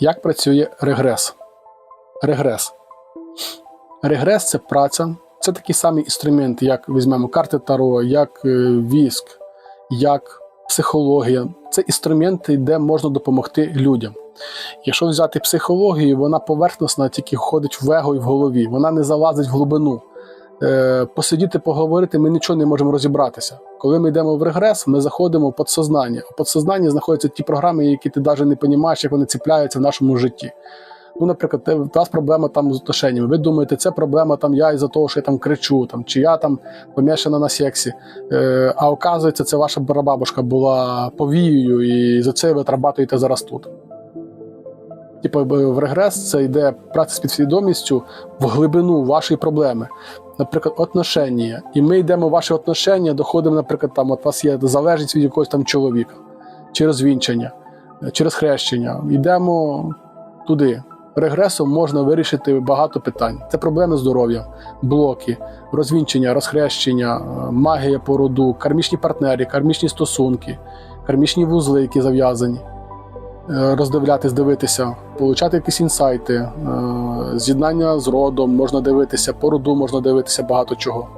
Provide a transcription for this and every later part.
Як працює регрес? Регрес. Регрес це праця. Це такі самі інструменти, як візьмемо карти Таро, як е, віск, як психологія. Це інструменти, де можна допомогти людям. Якщо взяти психологію, вона поверхностна, тільки ходить в его і в голові, вона не залазить в глибину. Е, посидіти, поговорити, ми нічого не можемо розібратися. Коли ми йдемо в регрес, ми заходимо в підсознання. У підсознанні знаходяться ті програми, які ти навіть не розумієш, як вони ціпляються в нашому житті. Ну, наприклад, у вас проблема там з отношеннями. Ви думаєте, це проблема там я із-за того, що я там кричу, там, чи я там помішана на сексі. Е, а оказується, це ваша прабабушка була повією, і за це ви отрабатуєте зараз тут. Типу, в регрес це йде праця з підсвідомістю в глибину вашої проблеми. Наприклад, отношення. І ми йдемо в ваші отношення, доходимо, наприклад, там от вас є залежність від якогось там чоловіка, чи розвінчання, е, через хрещення. Йдемо туди. Регресом можна вирішити багато питань. Це проблеми здоров'я, блоки, розвінчення, розхрещення, е, магія породу, кармічні партнери, кармічні стосунки, кармічні вузли, які зав'язані. Е, Роздивлятись, дивитися, получати якісь інсайти, е, з'єднання з родом, можна дивитися, по роду можна дивитися багато чого.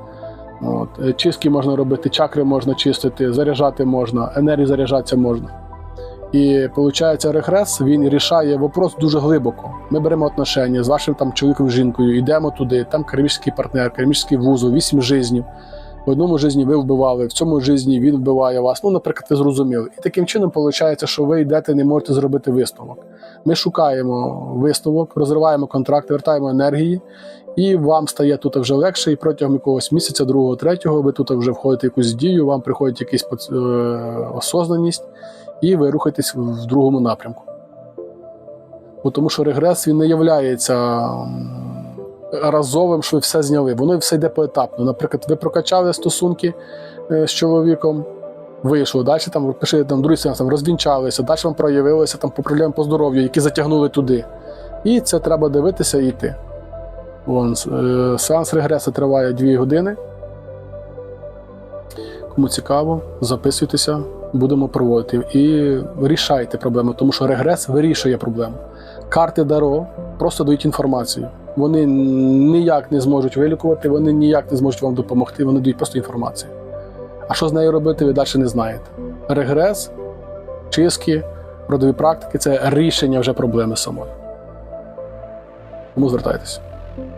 От. е, Чистки можна робити, чакри можна чистити, заряджати можна, енергію заряджатися можна. І виходить, регрес він рішає вопрос дуже глибоко. Ми беремо отношення з вашим там чоловіком, жінкою, йдемо туди, там кармічний партнер, кармічний вузол, вісім жизнів. В одному житті ви вбивали, в цьому житті він вбиває вас. Ну, наприклад, ви зрозуміли. І таким чином виходить, що ви йдете, не можете зробити висновок. Ми шукаємо висновок, розриваємо контракт, вертаємо енергії, і вам стає тут вже легше. І протягом якогось місяця, другого, третього, ви тут вже входите в якусь дію, вам приходить якась е, осознаність, і ви рухаєтесь в другому напрямку. Бо Тому що регрес він не являється разовим, що ви все зняли. Воно все йде поетапно. Наприклад, ви прокачали стосунки е, з чоловіком, вийшло, далі там пишете там другий сеанс, там розвінчалися, далі вам проявилися там по проблемам по здоров'ю, які затягнули туди. І це треба дивитися і йти. Вон, е, сеанс регресу триває 2 години. Кому цікаво, записуйтеся, будемо проводити. І рішайте проблеми, тому що регрес вирішує проблему. Карти Даро просто дають інформацію. Вони ніяк не зможуть вилікувати, вони ніяк не зможуть вам допомогти, вони дають просто інформацію. А що з нею робити, ви далі не знаєте. Регрес, чистки, родові практики це рішення вже проблеми самої. Тому звертайтеся.